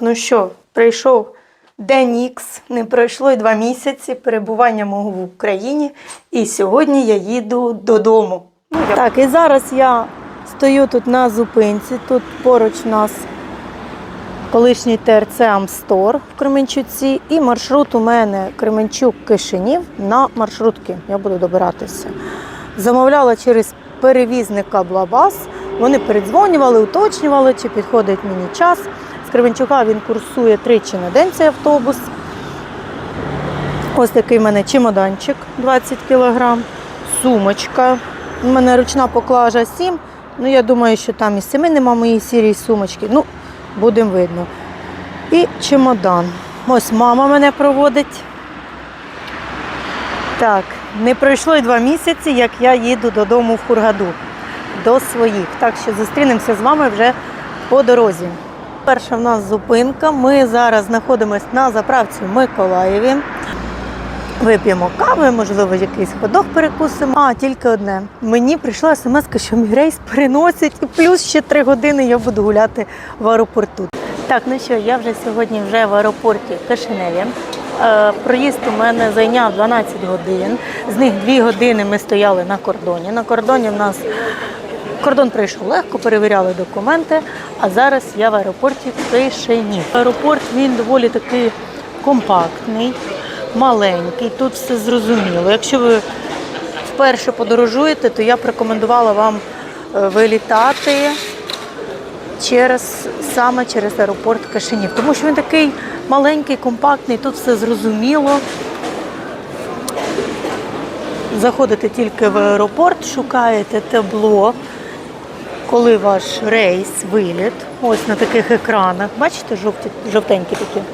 Ну що, прийшов день Ікс, не пройшло й два місяці перебування мого в Україні, і сьогодні я їду додому. Ну, я- Так, і зараз я стою тут на зупинці. Тут поруч нас колишній ТРЦ Амстор в Кременчуці, і маршрут у мене Кременчук-Кишинів на маршрутки. Я буду добиратися. Замовляла через перевізника Блабас. Вони передзвонювали, уточнювали, чи підходить мені час. З Кременчука він курсує тричі на день цей автобус. Ось такий в мене чемоданчик 20 кг, сумочка. У мене ручна поклажа 7. Ну, я думаю, що там і 7 нема моєї сірій сумочки. Ну, будемо видно. І чемодан. Ось мама мене проводить. Так, не пройшло й два місяці, як я їду додому в Хургаду до своїх. Так що зустрінемося з вами вже по дорозі. Перша в нас зупинка. Ми зараз знаходимося на заправці в Миколаєві. Вип'ємо кави, можливо, якийсь ходок перекусимо. А тільки одне. Мені прийшла смс, що мій рейс переносять, і плюс ще три години я буду гуляти в аеропорту. Так, ну що, я вже сьогодні вже в аеропорті Кишиневі. Е, Проїзд у мене зайняв 12 годин. З них 2 години ми стояли на кордоні. На кордоні в нас кордон пройшов легко, перевіряли документи. А зараз я в аеропорті Кишинів. Аеропорт він доволі такий компактний, маленький. Тут все зрозуміло. Якщо ви вперше подорожуєте, то я б рекомендувала вам е, вилітати через саме через аеропорт Кишинів, тому що він такий маленький, компактний, тут все зрозуміло. Заходите тільки в аеропорт, шукаєте табло, коли ваш рейс, виліт. Ось на таких екранах. Бачите, жовті, жовтенькі такі.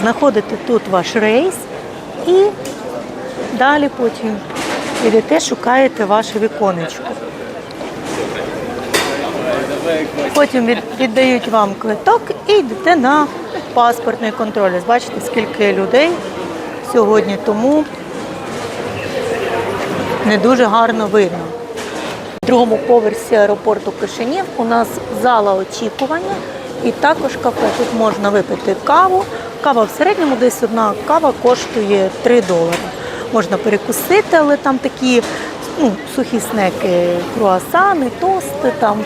Знаходите тут ваш рейс і далі потім йдете, шукаєте ваше віконечко. Потім віддають вам квиток і йдете на паспортний контроль. Бачите, скільки людей сьогодні, тому не дуже гарно видно. В другому поверсі аеропорту Кишинів у нас зала очікування і також кафе. Тут можна випити каву. Кава в середньому десь одна кава коштує 3 долари. Можна перекусити, але там такі ну, сухі снеки, круасани, тости, там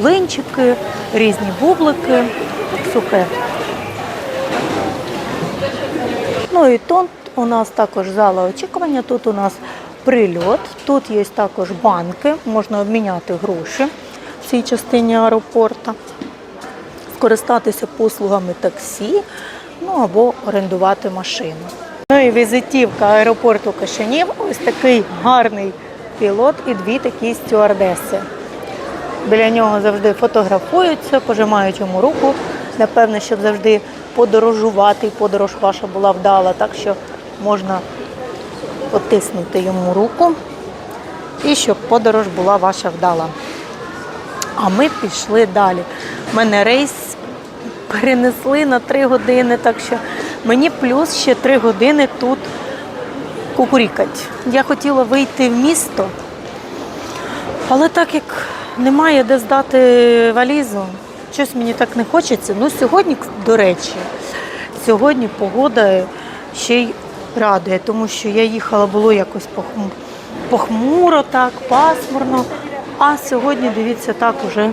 блинчики, різні бублики, сухе. Ну і тут у нас також зала очікування, тут у нас прильот, тут є також банки, можна обміняти гроші в цій частині аеропорту, скористатися послугами таксі, ну або орендувати машину. Ну і візитівка аеропорту Кишинів, ось такий гарний пілот і дві такі стюардеси. Біля нього завжди фотографуються, пожимають йому руку. Напевне, щоб завжди подорожувати, і подорож ваша була вдала, так що можна потиснути йому руку і щоб подорож була ваша вдала. А ми пішли далі. У мене рейс перенесли на три години, так що мені плюс ще три години тут кукурікать. Я хотіла вийти в місто, але так як немає де здати валізу, щось мені так не хочеться. Ну, сьогодні, до речі, сьогодні погода ще й радує, тому що я їхала, було якось похм- похмуро, так, пасмурно. А сьогодні, дивіться, так уже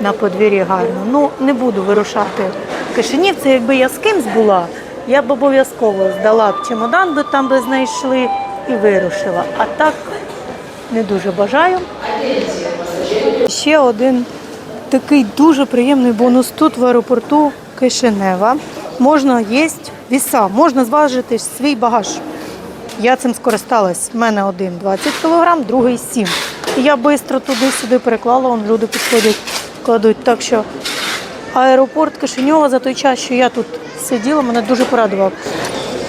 на подвір'ї гарно. Ну, не буду вирушати в Кишинів. Це якби я з кимсь була, я б обов'язково здала б чемодан, би там би знайшли і вирушила. А так не дуже бажаю. Ще один такий дуже приємний бонус тут в аеропорту Кишинева. Можна їсти віса, можна зважити свій багаж. Я цим скористалась. У мене один 20 кг, другий 7. І я швидко туди-сюди переклала, вон люди підходять, кладуть. Так що аеропорт Кишиньова за той час, що я тут сиділа, мене дуже порадував.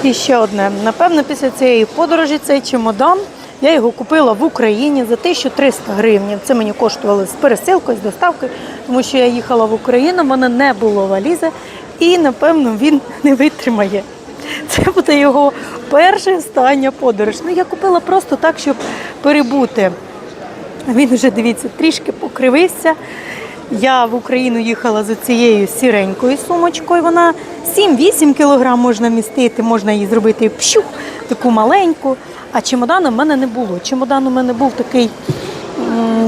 І ще одне. Напевно, після цієї подорожі цей чемодан я його купила в Україні за 1300 гривень. Це мені коштувало з пересилкою, з доставкою, тому що я їхала в Україну, в мене не було валізи, і напевно він не витримає. Це буде його перша остання подорож. Ну, я купила просто так, щоб перебути. Він вже, дивіться, трішки покривився. Я в Україну їхала за цією сіренькою сумочкою. Вона 7-8 кг можна містити, можна її зробити пщух, таку маленьку. А чемодану в мене не було. Чемодан у мене був такий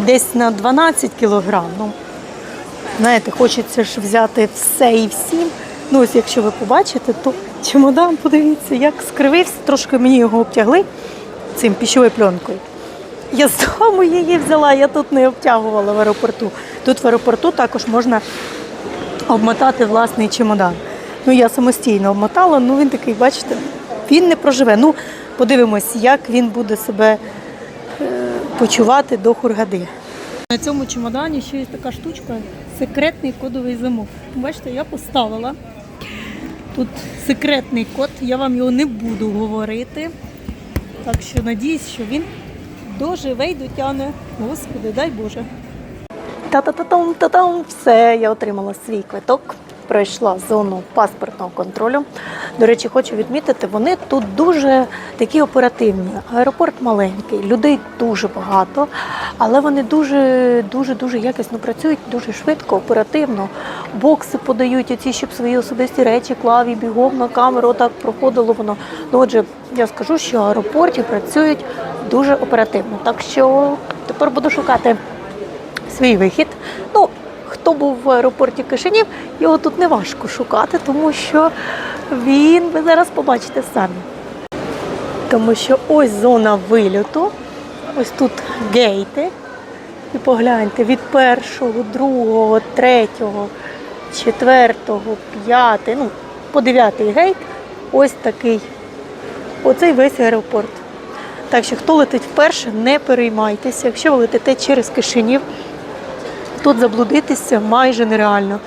десь на 12 кг. Ну, знаєте, хочеться ж взяти все і всім. Ну, ось якщо ви побачите, то чемодан, подивіться, як скривився, трошки мені його обтягли цим піщовою пленкою. Я з дому її взяла, я тут не обтягувала в аеропорту. Тут в аеропорту також можна обмотати власний чемодан. Ну, я самостійно обмотала, ну він такий, бачите, він не проживе. Ну, подивимось, як він буде себе е, почувати до хургади. На цьому чемодані ще є така штучка секретний кодовий замок. Бачите, я поставила. Тут секретний код, я вам його не буду говорити. Так що надіюсь, що він доживе й дотягне. Господи, дай Боже. Та-та-та-там, та-там, все, я отримала свій квиток, пройшла зону паспортного контролю. До речі, хочу відмітити, вони тут дуже такі оперативні. Аеропорт маленький, людей дуже багато, але вони дуже, дуже, дуже якісно працюють, дуже швидко, оперативно. Бокси подають оці, щоб свої особисті речі клав і бігом на камеру. Отак проходило воно. Ну, отже, я скажу, що аеропорті працюють дуже оперативно. Так що тепер буду шукати свій вихід. Ну, хто був в аеропорті Кишинів, його тут не важко шукати, тому що він, ви зараз побачите самі. Тому що ось зона вильоту, ось тут гейти. І погляньте, від першого, другого, третього, четвертого, п'ятий, ну, по дев'ятий гейт, ось такий. Оцей весь аеропорт. Так що, хто летить вперше, не переймайтеся. Якщо ви летите через Кишинів, тут заблудитися майже нереально.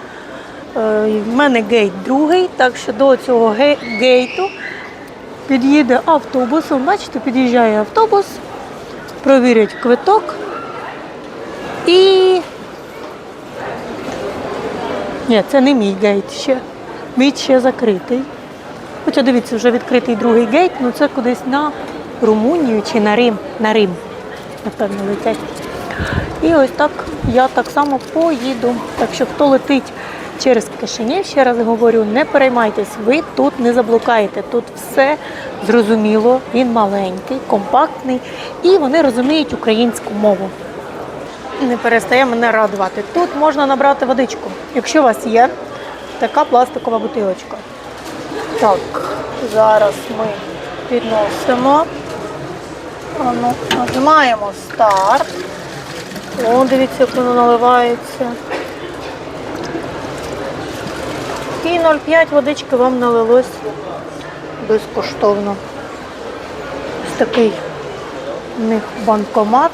Е, В мене гейт другий, так що до цього гейту під'їде автобусом. Бачите, під'їжджає автобус, провірять квиток і. Ні, це не мій гейт ще. Мій ще закритий. Хоча дивіться, вже відкритий другий гейт, ну це кудись на Румунію чи на Рим. На Рим, напевно, летять. І ось так я так само поїду. Так що хто летить через Кишинів, ще раз говорю, не переймайтесь, ви тут не заблукаєте. Тут все зрозуміло, він маленький, компактний і вони розуміють українську мову. Не перестає мене радувати. Тут можна набрати водичку, якщо у вас є така пластикова бутилочка. Так, зараз ми підносимо. Нажимаємо старт. О, дивіться, як воно наливається. І 0,5 водички вам налилось безкоштовно. Ось такий у них банкомат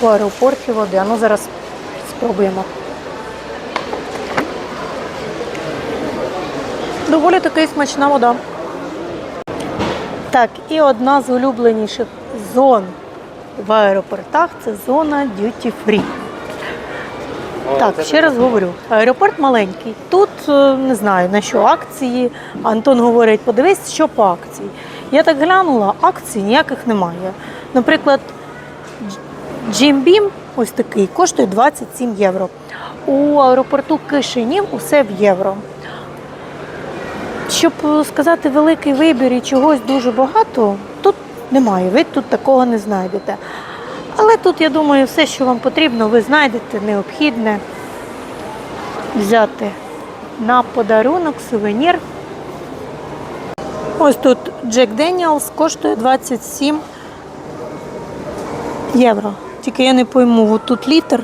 в аеропорті води. А ну зараз спробуємо. Доволі таки смачна вода. Так, і одна з улюбленіших зон в аеропортах це зона duty free. Так, ще раз говорю, аеропорт маленький. Тут е, не знаю на що акції. Антон говорить, подивись, що по акції. Я так глянула, акцій ніяких немає. Наприклад, Джим Бім, ось такий, коштує 27 євро. У аеропорту Кишинів усе в євро. Щоб сказати великий вибір і чогось дуже багато, тут немає. Ви тут такого не знайдете. Але тут, я думаю, все, що вам потрібно, ви знайдете необхідне взяти на подарунок, сувенір. Ось тут Джек Деніелс коштує 27 євро. Тільки я не пойму, от тут літр.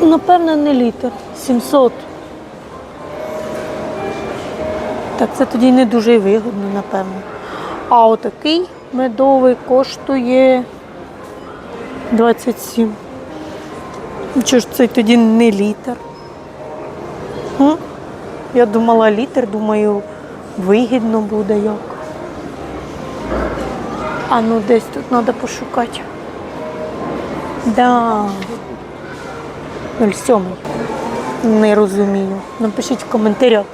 Напевно, не літр. 700. Так, це тоді не дуже вигодно, напевно. А отакий медовий коштує 27. Ну, Чого ж це тоді не літр? М? Я думала літр, думаю, вигідно буде як. А ну десь тут треба пошукати. Да. 07. Не розумію. Напишіть в коментарях.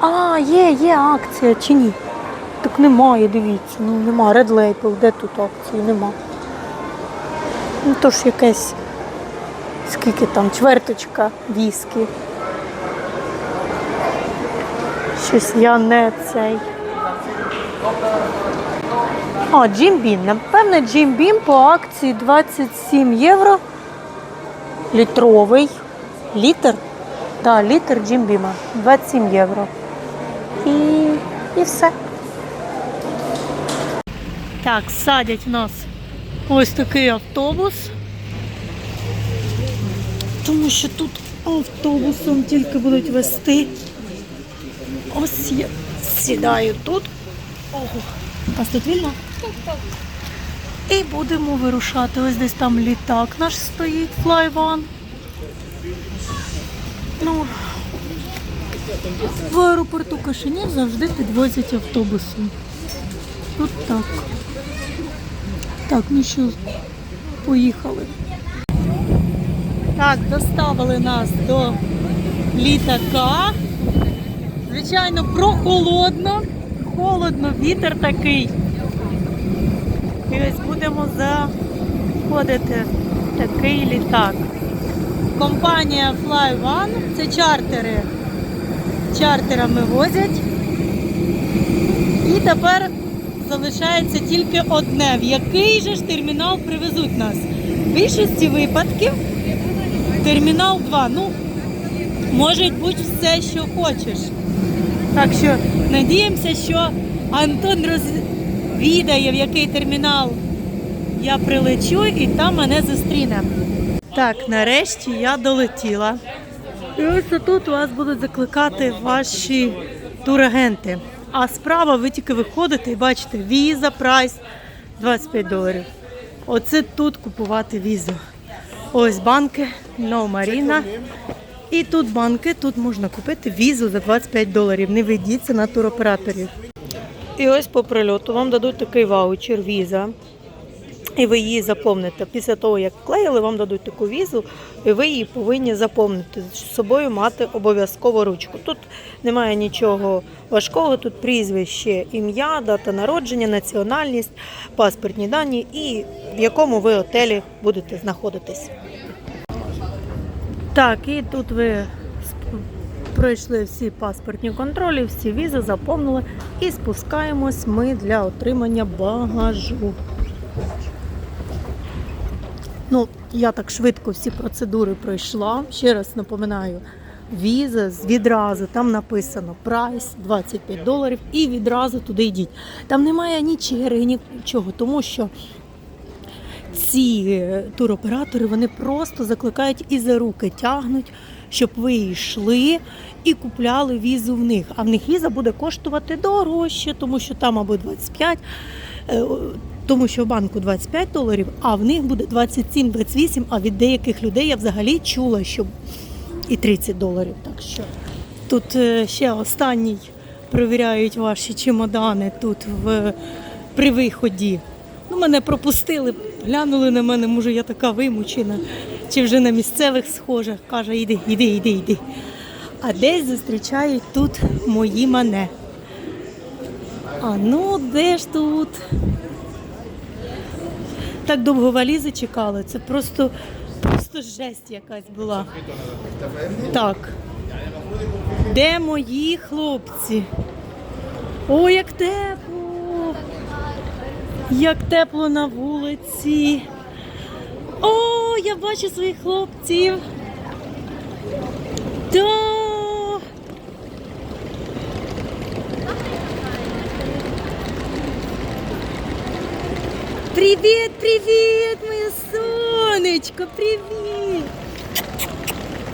А, є, є акція чи ні? Так немає, дивіться, ну нема. Red Label, де тут акції? Нема. Ну то ж якесь Скільки там? Чверточка віскі. Щось я не цей. А, Джимбін. Напевне, Джимбін по акції 27 євро. Літровий. Літр? Так, літр Джимбіма. 27 євро. І, і все. Так, садять нас ось такий автобус. Тому що тут автобусом тільки будуть вести. Ось я сідаю тут. Ого. А тут вільно? І будемо вирушати. Ось десь там літак наш стоїть, флайван. Ну, в аеропорту Кишинів завжди підвозять автобусом. Тут так. Так, ну що, поїхали. Так, доставили нас до літака. Звичайно, прохолодно. Холодно, вітер такий. І ось будемо заходити такий літак. Компанія Fly One це чартери. Чартерами возять. І тепер залишається тільки одне, в який же ж термінал привезуть нас. В більшості випадків термінал 2. Ну, може бути все, що хочеш. Так що надіємося, що Антон розвідає, в який термінал я прилечу і там мене зустріне. Так, нарешті я долетіла. І ось тут вас будуть закликати ваші турагенти. А справа ви тільки виходите і бачите віза, прайс 25 доларів. Оце тут купувати візу. Ось банки, No Marina. І тут банки, тут можна купити візу за 25 доларів. Не ведіться на туроператорів. І ось по прильоту вам дадуть такий ваучер, віза. І ви її заповните. Після того, як вклеїли, вам дадуть таку візу, і ви її повинні заповнити. З собою мати обов'язково ручку. Тут немає нічого важкого, тут прізвище, ім'я, дата народження, національність, паспортні дані і в якому ви отелі будете знаходитись. Так, і тут ви пройшли всі паспортні контролі, всі візи заповнили і спускаємось ми для отримання багажу. Я так швидко всі процедури пройшла. Ще раз напоминаю, віза відразу там написано прайс 25 доларів і відразу туди йдіть. Там немає ні черги, нічого, тому що ці е, туроператори вони просто закликають і за руки тягнуть, щоб ви йшли і купляли візу в них. А в них віза буде коштувати дорожче, тому що там або 25, е, о, тому що в банку 25 доларів, а в них буде 27-28, а від деяких людей я взагалі чула, що і 30 доларів. Так що тут е, ще останній перевіряють ваші чемодани тут в, при виході. Ну, мене пропустили, глянули на мене, може, я така вимучена, чи вже на місцевих схожих. Каже, іди, іди, іди, іди. А десь зустрічають тут мої мене. А ну, де ж тут? Так довго валізи чекали, це просто, просто жесть якась була. Так. Де мої хлопці? О, як тепло! Як тепло на вулиці. О, я бачу своїх хлопців. Да. Привіт, привіт, моє сонечко, привіт.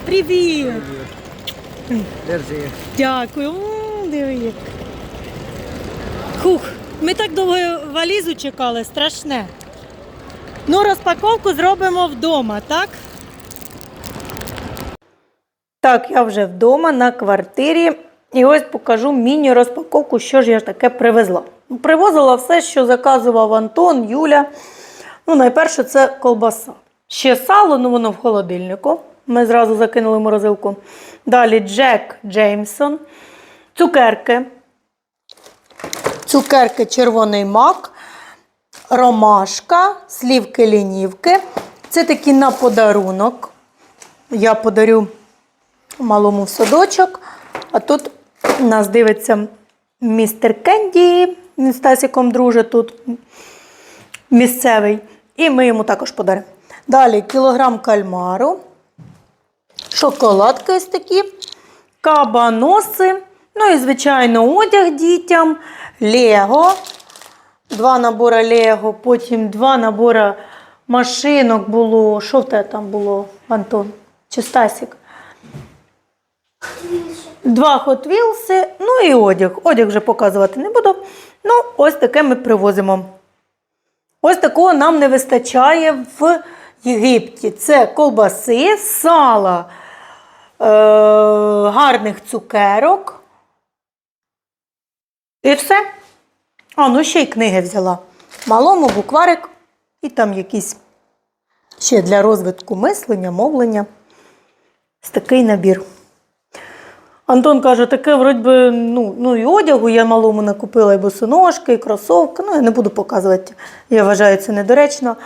Привіт. Держи. Дякую. М, Диви як. Хух, ми так довго валізу чекали, страшне. Ну, розпаковку зробимо вдома, так? Так, я вже вдома на квартирі. І ось покажу міні-розпаковку, що ж я таке привезла. Ну, Привозила все, що заказував Антон, Юля. Ну, найперше, це колбаса. Ще сало, ну воно в холодильнику. Ми зразу закинули морозилку. Далі Джек Джеймсон, цукерки. Цукерки червоний мак, ромашка, слівки лінівки. Це такі на подарунок. я подарю малому в садочок. А тут нас дивиться містер Кенді. З Тасіком друже тут місцевий. І ми йому також подаримо. Далі кілограм кальмару, шоколадки ось такі, кабаноси. Ну і, звичайно, одяг дітям, Лего. Два набори Лего, потім два набори машинок було. Що в тебе там було, Антон? Чи Стасік? Два Wheels, ну і одяг. Одяг вже показувати не буду. Ну, ось таке ми привозимо. Ось такого нам не вистачає в Єгипті. Це ковбаси, сала, е- гарних цукерок. І все. А, ну ще й книги взяла. Малому букварик і там якісь ще для розвитку мислення, мовлення. Ось такий набір. Антон каже, таке, вроді ну, ну і одягу я малому накупила і босоножки, і кросовки. Ну, я не буду показувати, я вважаю це недоречно.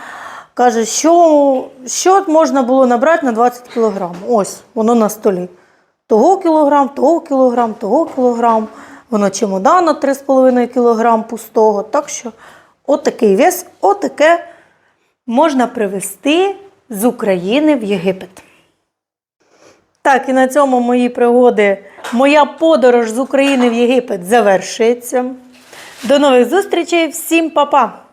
Каже, що, що можна було набрати на 20 кілограм? Ось, воно на столі. Того кілограм, того кілограм, того кілограм. Воно чемодана 3,5 кілограм пустого. Так що отакий вес, отаке можна привезти з України в Єгипет. Так, і на цьому мої пригоди, моя подорож з України в Єгипет завершується. До нових зустрічей, всім па-па!